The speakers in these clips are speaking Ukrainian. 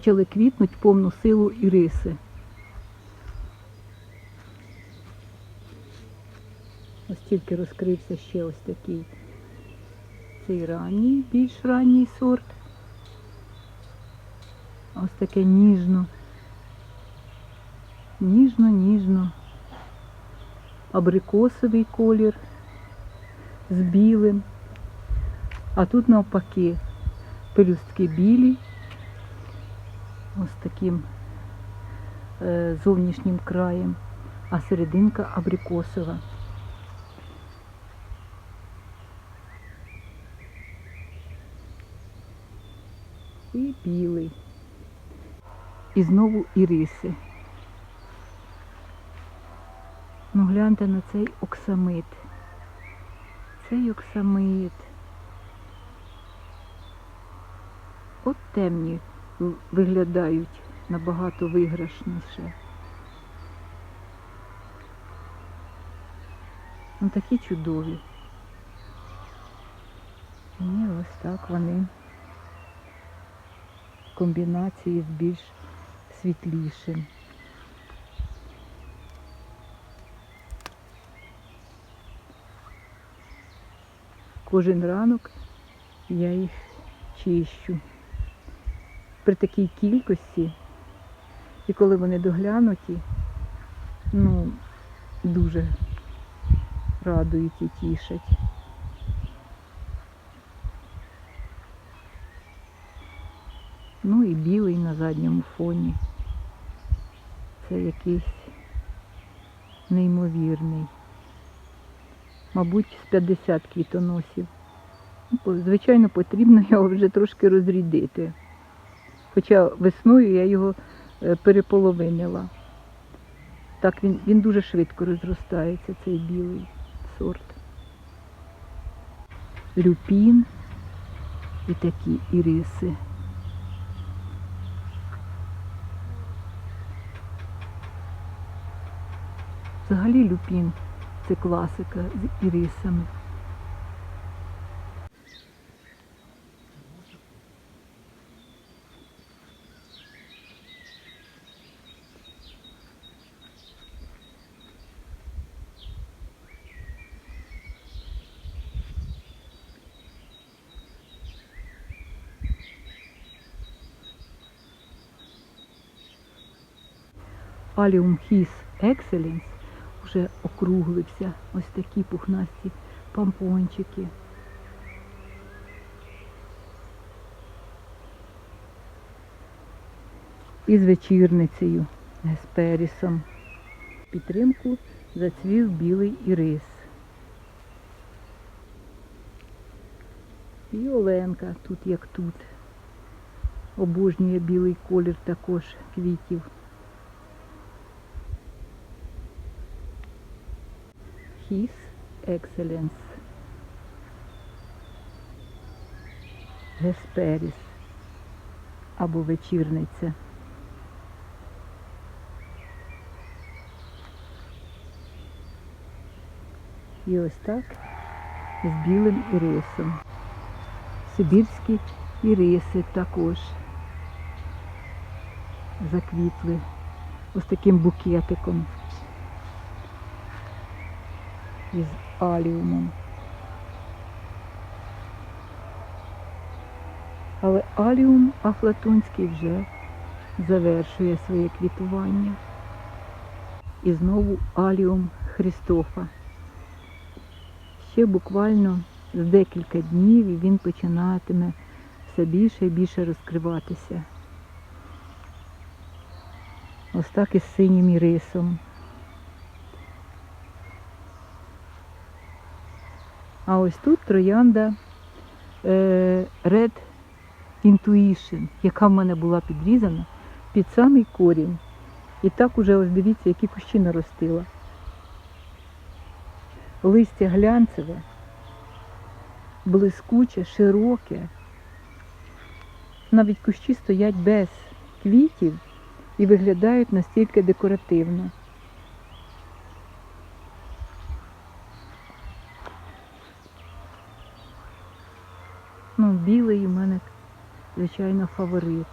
почали квітнути повну силу іриси. Ось тільки розкрився ще ось такий цей ранній, більш ранній сорт. Ось таке ніжно, ніжно, ніжно, абрикосовий колір з білим. А тут навпаки пелюстки білі, ось таким е, зовнішнім краєм, а серединка абрикосова. І білий. І знову іриси. Ну гляньте на цей оксамит. Цей оксамит. От темні виглядають набагато виграшніше. Ну такі чудові. І ось так вони в комбінації з більш світлішим. Кожен ранок я їх чищу. При такій кількості, і коли вони доглянуті, ну, дуже радують і тішать. Ну і білий на задньому фоні. Це якийсь неймовірний. Мабуть, з 50 квітоносів. Ну, Звичайно, потрібно його вже трошки розрідити. Хоча весною я його е, переполовинила. Так він, він дуже швидко розростається, цей білий сорт. Люпін і такі іриси. Взагалі люпін це класика з ірисами. Аліум His Excellence вже округлився. Ось такі пухнасті помпончики. І з вечірницею Гесперісом. Підтримку зацвів білий ірис. І Оленка тут як тут. Обожнює білий колір також квітів. His Excellence. Гесперіс або вечірниця. І ось так з білим ірисом. Сибірські іриси також заквітли ось таким букетиком із аліумом. Але аліум афлатонський вже завершує своє квітування. І знову аліум Христофа. Ще буквально з декілька днів він починатиме все більше і більше розкриватися. Ось так із синім ірисом. А ось тут троянда е, Red Intuition, яка в мене була підрізана під самий корінь. І так уже ось дивіться, які кущі наростила. Листя глянцеве, блискуче, широке. Навіть кущі стоять без квітів і виглядають настільки декоративно. Ну, білий у мене, звичайно, фаворит.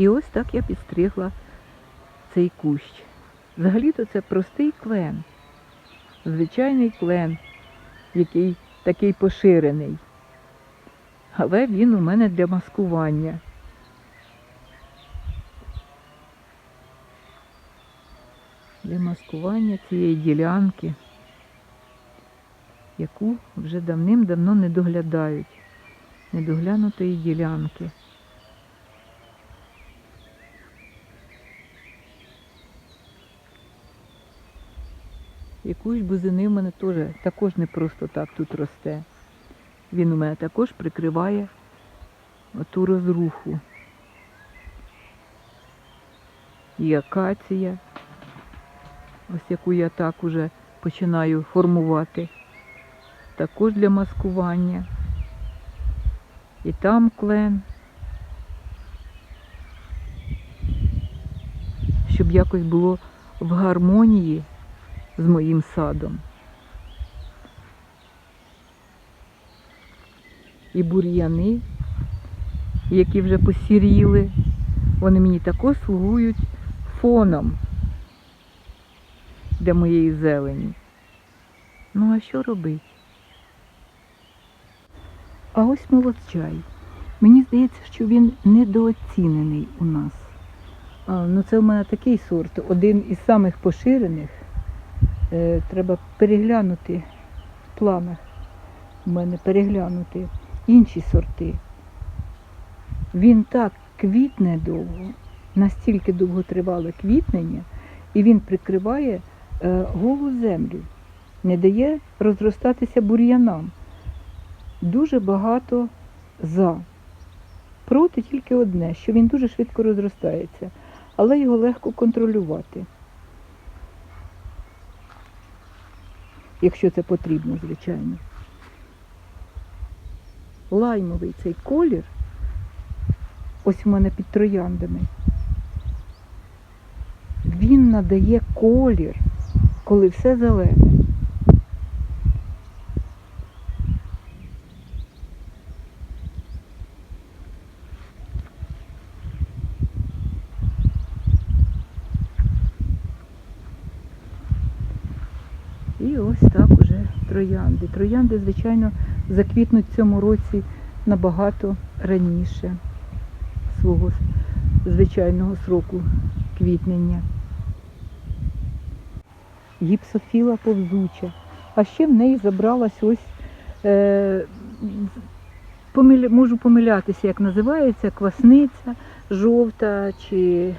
І ось так я підстригла цей кущ. Взагалі-то це простий клен, звичайний клен, який такий поширений. Але він у мене для маскування. Для маскування цієї ділянки, яку вже давним-давно не доглядають, недоглянутої ділянки. Якусь бузини в мене теж також не просто так тут росте. Він у мене також прикриває оту розруху. І акація, ось яку я так уже починаю формувати. Також для маскування. І там клен. Щоб якось було в гармонії з моїм садом. І бур'яни, які вже посіріли, вони мені також слугують фоном для моєї зелені. Ну а що робити? А ось молодчай. Мені здається, що він недооцінений у нас. А, ну це в мене такий сорт, один із самих поширених. Е, треба переглянути в планах. У мене переглянути інші сорти. Він так квітне довго, настільки довго тривале квітнення, і він прикриває е, голу землю, не дає розростатися бур'янам. Дуже багато за. Проти тільки одне, що він дуже швидко розростається, але його легко контролювати. Якщо це потрібно, звичайно. Лаймовий цей колір, ось у мене під трояндами, він надає колір, коли все зелене. І ось так уже троянди. Троянди, звичайно, заквітнуть в цьому році набагато раніше свого звичайного сроку квітнення. Гіпсофіла повзуча. А ще в неї забралась ось, е, помиля, можу помилятися, як називається, квасниця жовта, чи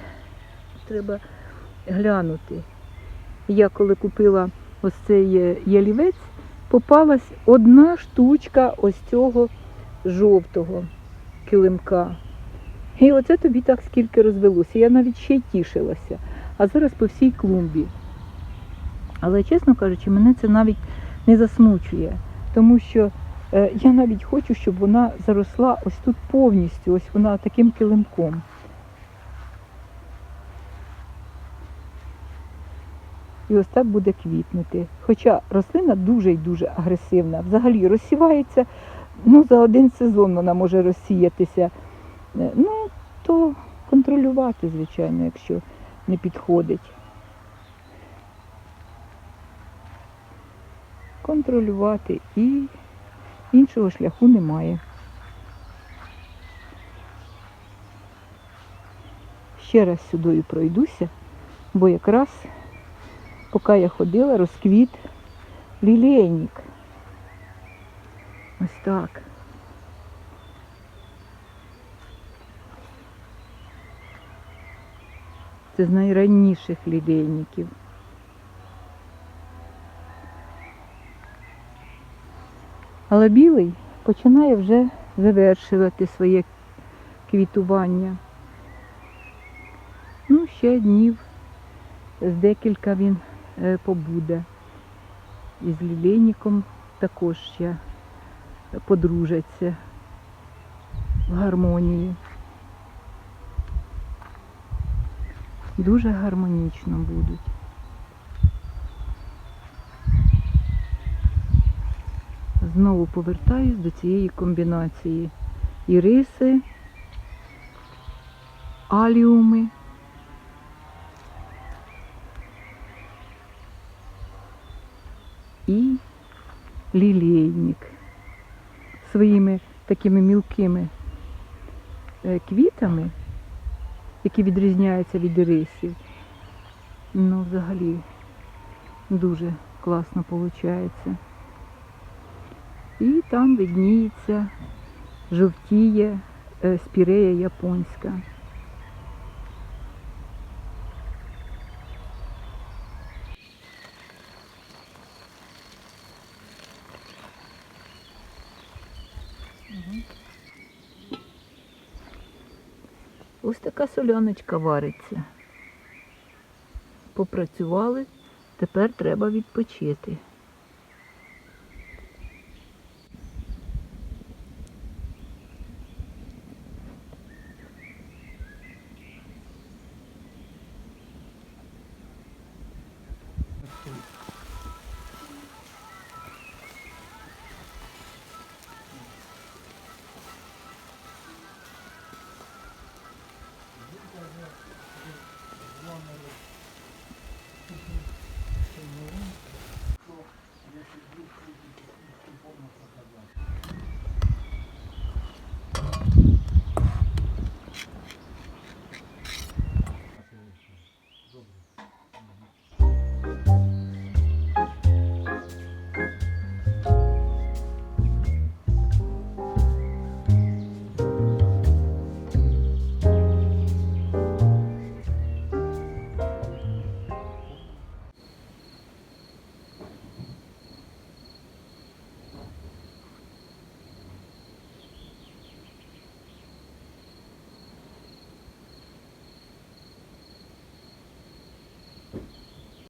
треба глянути. Я коли купила ось цей е, ялівець, попалась одна штучка ось цього жовтого килимка. І оце тобі так скільки розвелося. Я навіть ще й тішилася. А зараз по всій клумбі. Але, чесно кажучи, мене це навіть не засмучує, тому що е, я навіть хочу, щоб вона заросла ось тут повністю, ось вона таким килимком. І ось так буде квітнути. Хоча рослина дуже і дуже агресивна. Взагалі розсівається, ну, за один сезон вона може розсіятися. Е, Ну, то контролювати, звичайно, якщо не підходить. Контролювати і іншого шляху немає. Ще раз сюдою пройдуся, бо якраз поки я ходила, розквіт лілейник. Ось так. Це з найранніших лілейників. Але білий починає вже завершувати своє квітування. Ну, ще днів з декілька він побуде. І з лілейником також ще подружаться в гармонії. Дуже гармонічно будуть. Знову повертаюсь до цієї комбінації. Іриси, аліуми. І лілейник своїми такими мілкими е, квітами, які відрізняються від ірисів. Ну, взагалі, дуже класно виходить. І там видніється, жовтіє е, спірея японська. Така соляночка вариться. Попрацювали, тепер треба відпочити.